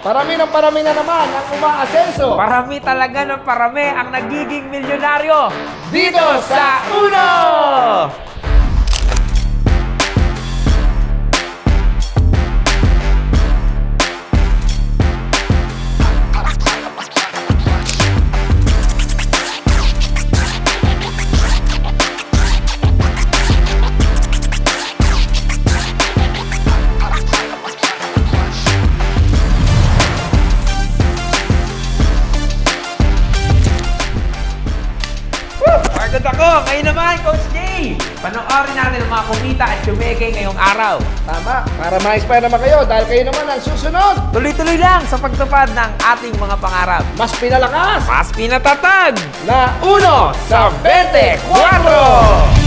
Parami ng parami na naman ang umaasenso. Parami talaga ng parami ang nagiging milyonaryo dito sa Pagod ako! Ngayon naman, Coach J! Panoorin natin ang mga kumita at kumeke ngayong araw. Tama, para ma-inspire naman kayo dahil kayo naman ang susunod. Tuloy-tuloy lang sa pagtupad ng ating mga pangarap. Mas pinalakas Mas pinatatag! na uno sa 24!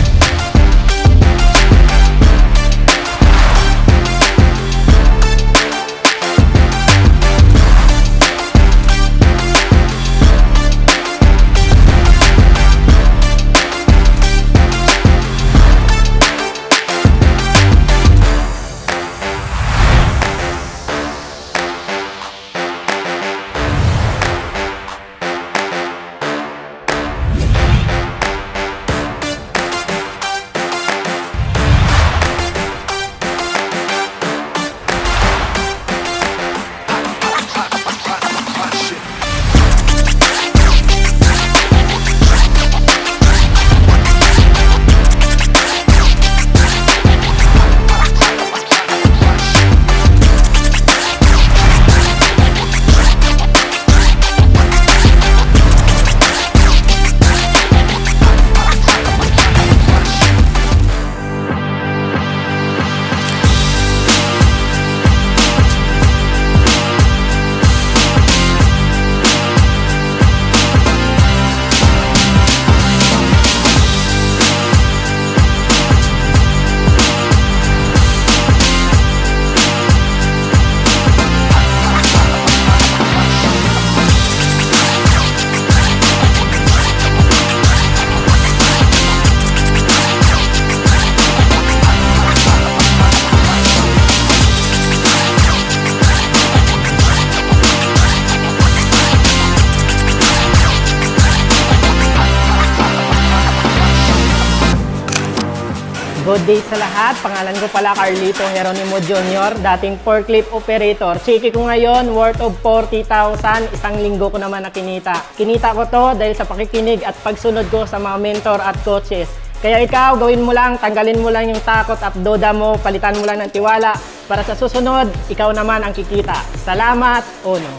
Good day sa lahat. Pangalan ko pala Carlito Geronimo Jr., dating forklift operator. Chiki ko ngayon, worth of 40,000. Isang linggo ko naman na kinita. Ko to dahil sa pakikinig at pagsunod ko sa mga mentor at coaches. Kaya ikaw, gawin mo lang, tanggalin mo lang yung takot at doda mo, palitan mo lang ng tiwala para sa susunod, ikaw naman ang kikita. Salamat, Uno.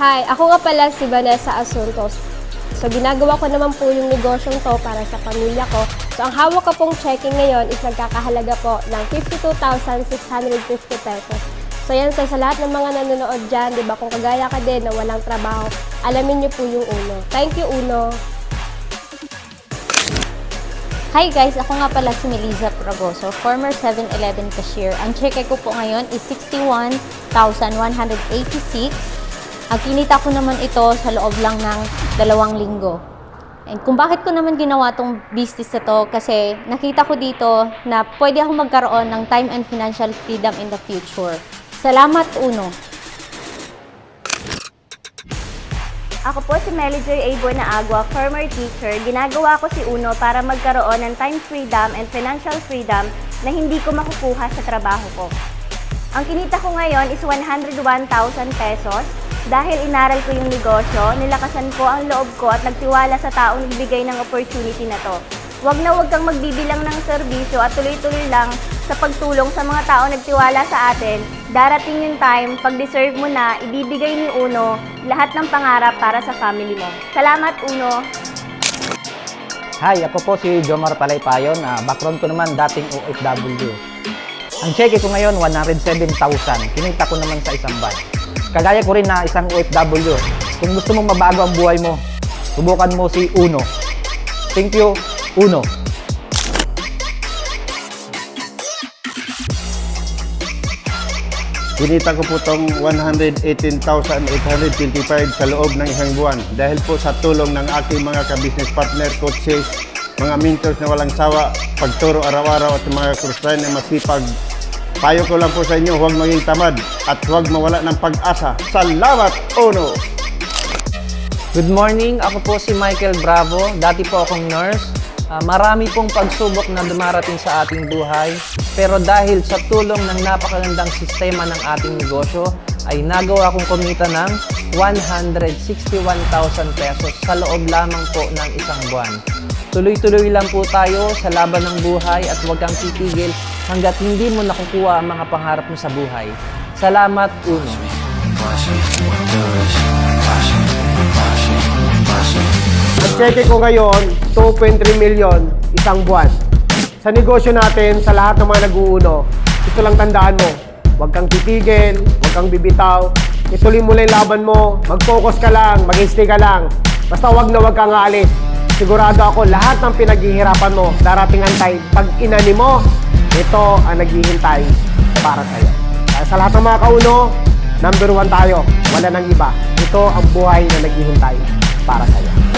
Hi, ako nga pala si Vanessa Asuntos. So, ginagawa ko naman po yung negosyong to para sa pamilya ko. So, ang hawak ko pong checking ngayon is nagkakahalaga po ng 52,650 pesos. So, yan sa, sa lahat ng mga nanonood dyan, di ba, kung kagaya ka din na walang trabaho, alamin niyo po yung Uno. Thank you, Uno. Hi guys, ako nga pala si Melissa Fragoso, former 7-Eleven cashier. Ang cheque ko po ngayon is 61,186. Ang kinita ko naman ito sa loob lang ng dalawang linggo. And kung bakit ko naman ginawa tong business na to, kasi nakita ko dito na pwede ako magkaroon ng time and financial freedom in the future. Salamat, Uno! Ako po si Melly Joy A. Buena-Agua, former teacher. Ginagawa ko si Uno para magkaroon ng time freedom and financial freedom na hindi ko makukuha sa trabaho ko. Ang kinita ko ngayon is 101,000 pesos dahil inaral ko yung negosyo, nilakasan ko ang loob ko at nagtiwala sa taong nagbigay ng opportunity na to. Huwag na huwag kang magbibilang ng serbisyo at tuloy-tuloy lang sa pagtulong sa mga tao nagtiwala sa atin. Darating yung time, pag deserve mo na, ibibigay ni Uno lahat ng pangarap para sa family mo. Salamat Uno! Hi, ako po si Jomar Palaypayon. Uh, background ko naman dating OFW. Ang cheque ko ngayon, 107,000. Kinita ko naman sa isang buwan. Kagaya ko rin na isang OFW. Kung gusto mong mabago ang buhay mo, subukan mo si Uno. Thank you, Uno. Kinita ko po itong 118,825 sa loob ng isang buwan dahil po sa tulong ng aking mga ka-business partner, coaches, mga mentors na walang sawa, pagturo araw-araw at mga kursayan na masipag Payo ko lang po sa inyo, huwag maging tamad at huwag mawala ng pag-asa. Salamat, Uno! Good morning, ako po si Michael Bravo. Dati po akong nurse. Ah, marami pong pagsubok na dumarating sa ating buhay. Pero dahil sa tulong ng napakagandang sistema ng ating negosyo, ay nagawa kong kumita ng 161,000 pesos sa loob lamang po ng isang buwan. Tuloy-tuloy lang po tayo sa laban ng buhay at huwag kang titigil hanggat hindi mo nakukuha ang mga pangarap mo sa buhay. Salamat, Uno. Ang cheque ko ngayon, 2.3 million isang buwan. Sa negosyo natin, sa lahat ng mga nag-uuno, ito lang tandaan mo, huwag kang titigil, huwag kang bibitaw, ituloy mo lang laban mo, mag-focus ka lang, mag-stay ka lang. Basta huwag na huwag kang aalis. Sigurado ako, lahat ng pinaghihirapan mo, darating ang time, pag inani mo, ito ang naghihintay para sa'yo. Kaya sa lahat ng mga kauno, number one tayo, wala nang iba. Ito ang buhay na naghihintay para sa'yo.